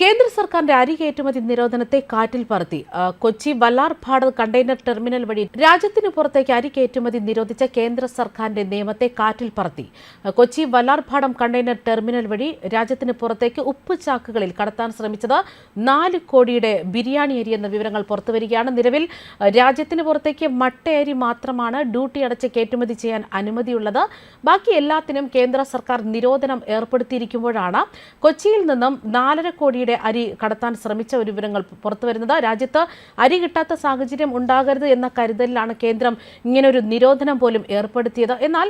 കേന്ദ്ര സർക്കാരിന്റെ അരി കയറ്റുമതി നിരോധനത്തെ കാറ്റിൽ പറത്തി. കൊച്ചി വല്ലാർപാട് കണ്ടെയ്നർ ടെർമിനൽ വഴി രാജ്യത്തിന് പുറത്തേക്ക് അരി കയറ്റുമതി നിരോധിച്ച കേന്ദ്ര സർക്കാരിന്റെ നിയമത്തെ കാറ്റിൽ പറത്തി. കൊച്ചി വല്ലാർപാടം കണ്ടെയ്നർ ടെർമിനൽ വഴി രാജ്യത്തിന് പുറത്തേക്ക് ഉപ്പ് ചാക്കുകളിൽ കടത്താൻ ശ്രമിച്ചത് നാല് കോടിയുടെ ബിരിയാണി അരി എന്ന വിവരങ്ങൾ പുറത്തുവരികയാണ്. നിലവിൽ രാജ്യത്തിന് പുറത്തേക്ക് മട്ടയരി മാത്രമാണ് ഡ്യൂട്ടി അടച്ച് കയറ്റുമതി ചെയ്യാൻ അനുമതിയുള്ളത്. ബാക്കി എല്ലാത്തിനും കേന്ദ്ര സർക്കാർ നിരോധനം ഏർപ്പെടുത്തിയിരിക്കുമ്പോഴാണ് കൊച്ചിയിൽ നിന്നും നാലര കോടിയുടെ അരി കടത്താൻ ശ്രമിച്ച ഒരു വിവരങ്ങൾ പുറത്തുവരുന്നത് രാജ്യത്ത് അരി കിട്ടാത്ത സാഹചര്യം ഉണ്ടാകരുത് എന്ന കരുതലിലാണ് കേന്ദ്രം ഇങ്ങനൊരു നിരോധനം പോലും ഏർപ്പെടുത്തിയത്. എന്നാൽ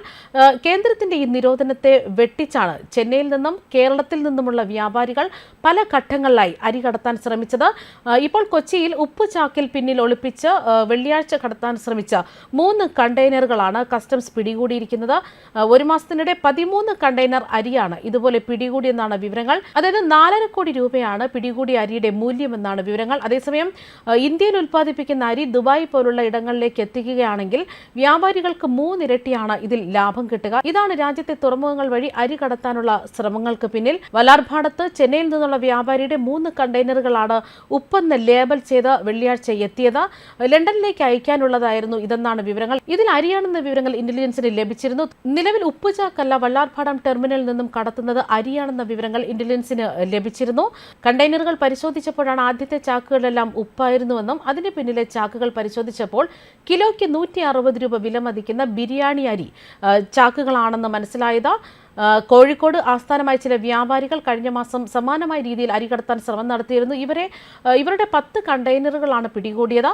കേന്ദ്രത്തിന്റെ ഈ നിരോധനത്തെ വെട്ടിച്ചാണ് ചെന്നൈയിൽ നിന്നും കേരളത്തിൽ നിന്നുമുള്ള വ്യാപാരികൾ പല ഘട്ടങ്ങളിലായി അരി കടത്താൻ ശ്രമിച്ചത്. ഇപ്പോൾ കൊച്ചിയിൽ ഉപ്പ് ചാക്കിൽ പിന്നിൽ ഒളിപ്പിച്ച് വെള്ളിയാഴ്ച കടത്താൻ ശ്രമിച്ച മൂന്ന് കണ്ടെയ്നറുകളാണ് കസ്റ്റംസ് പിടികൂടിയിരിക്കുന്നത്. ഒരു മാസത്തിനിടെ പതിമൂന്ന് കണ്ടെയ്നർ അരിയാണ് ഇതുപോലെ പിടികൂടിയെന്നാണ് വിവരങ്ങൾ. അതായത് നാലര കോടി രൂപയാണ് പിടികൂടിയ അരിയുടെ മൂല്യമെന്നാണ് വിവരങ്ങൾ. അതേസമയം ഇന്ത്യയിൽ ഉൽപ്പാദിപ്പിക്കുന്ന അരി ദുബായ് പോലുള്ള ഇടങ്ങളിലേക്ക് എത്തിക്കുകയാണെങ്കിൽ വ്യാപാരികൾക്ക് മൂന്നിരട്ടിയാണ് ഇതിൽ ലാഭം കിട്ടുക. ഇതാണ് രാജ്യത്തെ തുറമുഖങ്ങൾ വഴി അരി കടത്താനുള്ള ശ്രമങ്ങൾക്ക് പിന്നിൽ. വലാർഭാടത്ത് ചെന്നൈയിൽ നിന്നുള്ള വ്യാപാരിയുടെ മൂന്ന് കണ്ടെയ്നറുകളാണ് ഉപ്പെന്ന് ലേബൽ ചെയ്ത് വെള്ളിയാഴ്ച എത്തിയത്. ലണ്ടനിലേക്ക് അയക്കാനുള്ളതായിരുന്നു ഇതെന്നാണ് വിവരങ്ങൾ. ഇതിൽ അരിയാണെന്ന വിവരങ്ങൾ ഇന്റലിജൻസിന് ലഭിച്ചിരുന്നു. നിലവിൽ ഉപ്പുചാക്കല്ല വള്ളാർപാടം ടെർമിനലിൽ നിന്നും കടത്തുന്നത് അരിയാണെന്ന വിവരങ്ങൾ ഇന്റലിജൻസിന് ലഭിച്ചിരുന്നു. കണ്ടെയ്നറുകൾ പരിശോധിച്ചപ്പോഴാണ് ആദ്യത്തെ ചാക്കുകളെല്ലാം ഉപ്പായിരുന്നുവെന്നും അതിന് പിന്നിലെ ചാക്കുകൾ പരിശോധിച്ചപ്പോൾ കിലോയ്ക്ക് നൂറ്റി അറുപത് രൂപ വില മതിക്കുന്ന ബിരിയാണി അരി ചാക്കുകളാണെന്ന് മനസ്സിലായത്. ആ, കോഴിക്കോട് ആസ്ഥാനമായ ചില വ്യാപാരികൾ കഴിഞ്ഞ മാസം സമാനമായ രീതിയിൽ അരി കടത്താൻ ശ്രമം നടത്തിയിരുന്നു. ഇവരെ ഇവരുടെ പത്ത് കണ്ടെയ്നറുകളാണ് പിടികൂടിയത്.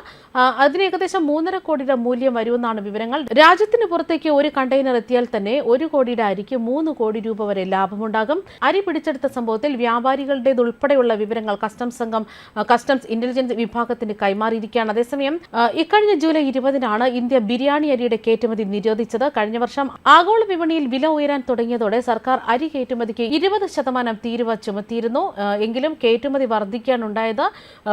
അതിന് ഏകദേശം മൂന്നര കോടിയുടെ മൂല്യം വരുമെന്നാണ് വിവരങ്ങൾ. രാജ്യത്തിന് പുറത്തേക്ക് ഒരു കണ്ടെയ്നർ എത്തിയാൽ തന്നെ ഒരു കോടിയുടെ അരിക്ക് മൂന്ന് കോടി രൂപ വരെ ലാഭമുണ്ടാകും. അരി പിടിച്ചെടുത്ത സംഭവത്തിൽ വ്യാപാരികളുടേതുൾപ്പെടെയുള്ള വിവരങ്ങൾ കസ്റ്റംസ് സംഘം കസ്റ്റംസ് ഇന്റലിജൻസ് വിഭാഗത്തിന് കൈമാറിയിരിക്കുകയാണ്. അതേസമയം ഇക്കഴിഞ്ഞ ജൂലൈ ഇരുപതിനാണ് ഇന്ത്യ ബിരിയാണി അരിയുടെ കയറ്റുമതി നിരോധിച്ചത്. കഴിഞ്ഞ വർഷം ആഗോള വിപണിയിൽ വില ഉയരാൻ തുടങ്ങിയതോടെ സർക്കാർ അരി കയറ്റുമതിക്ക് ഇരുപത് ശതമാനം തീരുവ ചുമത്തിയിരുന്നു. എങ്കിലും കയറ്റുമതി വർദ്ധിക്കാനുണ്ടായത്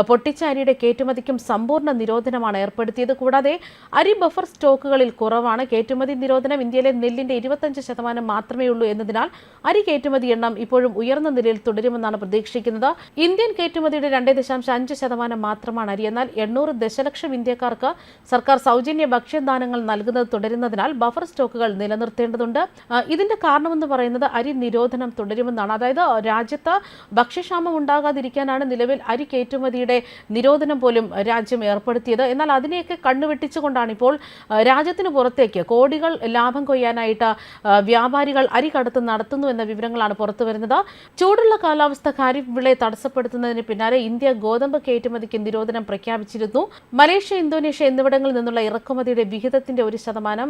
പൊട്ടിച്ച അരിയുടെ കയറ്റുമതിക്കും സമ്പൂർണ നിരോധനമാണ് ഏർപ്പെടുത്തിയത്. കൂടാതെ അരി ബഫർ സ്റ്റോക്കുകളിൽ കുറവാണ്. കയറ്റുമതി നിരോധനം ഇന്ത്യയിലെ നെല്ലിന്റെ ഇരുപത്തഞ്ച് ശതമാനം മാത്രമേ ഉള്ളൂ എന്നതിനാൽ അരി കയറ്റുമതി എണ്ണം ഇപ്പോഴും ഉയർന്ന നിലയിൽ തുടരുമെന്നാണ് പ്രതീക്ഷിക്കുന്നത്. ഇന്ത്യൻ കയറ്റുമതിയുടെ രണ്ടേ ദശാംശം അഞ്ച് ശതമാനം മാത്രമാണ് അരി. എന്നാൽ എണ്ണൂറ് ദശലക്ഷം ഇന്ത്യക്കാർക്ക് സർക്കാർ സൗജന്യ ഭക്ഷ്യദാനങ്ങൾ നൽകുന്നത് തുടരുന്നതിനാൽ ബഫർ സ്റ്റോക്കുകൾ നിലനിർത്തേണ്ടതുണ്ട്. ഇതിന്റെ കാരണമെന്ന് പറയുന്നത് അരി നിരോധനം തുടരുമെന്നാണ്. അതായത് രാജ്യത്ത് ഭക്ഷ്യക്ഷാമം ഉണ്ടാകാതിരിക്കാനാണ് നിലവിൽ അരി കയറ്റുമതിയുടെ നിരോധനം പോലും രാജ്യം ഏർപ്പെടുത്തിയത്. എന്നാൽ അതിനെയൊക്കെ കണ്ണുവെട്ടിച്ചുകൊണ്ടാണ് ഇപ്പോൾ രാജ്യത്തിന് പുറത്തേക്ക് കോടികൾ ലാഭം കൊയ്യാനായിട്ട് വ്യാപാരികൾ അരി കടത്ത് നടത്തുന്നു എന്ന വിവരങ്ങളാണ് പുറത്തു വരുന്നത്. ചൂടുള്ള കാലാവസ്ഥ ഖാരിഫ് വിളയെ തടസ്സപ്പെടുത്തുന്നതിന് പിന്നാലെ ഇന്ത്യ ഗോതമ്പ് കയറ്റുമതിക്ക് നിരോധനം പ്രഖ്യാപിച്ചിരുന്നു. മലേഷ്യ ഇന്തോനേഷ്യ എന്നിവിടങ്ങളിൽ നിന്നുള്ള ഇറക്കുമതിയുടെ വിഹിതത്തിന്റെ ഒരു ശതമാനം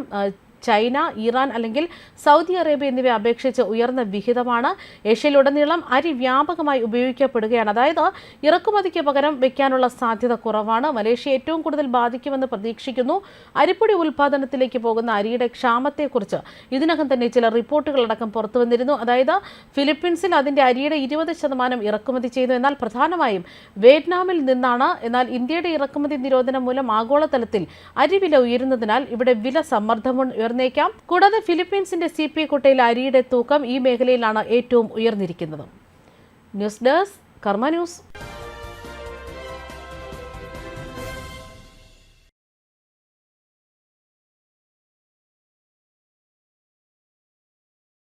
ചൈന ഇറാൻ അല്ലെങ്കിൽ സൗദി അറേബ്യ എന്നിവയെ അപേക്ഷിച്ച് ഉയർന്ന വിഹിതമാണ്. ഏഷ്യയിലുടനീളം അരി വ്യാപകമായി ഉപയോഗിക്കപ്പെടുകയാണ്. അതായത് ഇറക്കുമതിക്ക് പകരം വയ്ക്കാനുള്ള സാധ്യത കുറവാണ്. മലേഷ്യ ഏറ്റവും കൂടുതൽ ബാധിക്കുമെന്ന് പ്രതീക്ഷിക്കുന്നു. അരിപ്പൊടി ഉൽപ്പാദനത്തിലേക്ക് പോകുന്ന അരിയുടെ ക്ഷാമത്തെക്കുറിച്ച് ഇതിനകം തന്നെ ചില റിപ്പോർട്ടുകളടക്കം പുറത്തു വന്നിരുന്നു അതായത് ഫിലിപ്പീൻസിൽ അതിന്റെ അരിയുടെ ഇരുപത് ശതമാനം ഇറക്കുമതി ചെയ്തു. എന്നാൽ പ്രധാനമായും വിയറ്റ്നാമിൽ നിന്നാണ്. എന്നാൽ ഇന്ത്യയുടെ ഇറക്കുമതി നിരോധനം മൂലം ആഗോളതലത്തിൽ അരി വില ഉയരുന്നതിനാൽ ഇവിടെ വില സമ്മർദ്ദം ഉയർന്നേക്കാം കൂടാതെ ഫിലിപ്പീൻസിന്റെ സി പി കുട്ടയിൽ അരിയുടെ തൂക്കം ഈ മേഖലയിലാണ് ഏറ്റവും ഉയർന്നിരിക്കുന്നത്. News desk Karma news.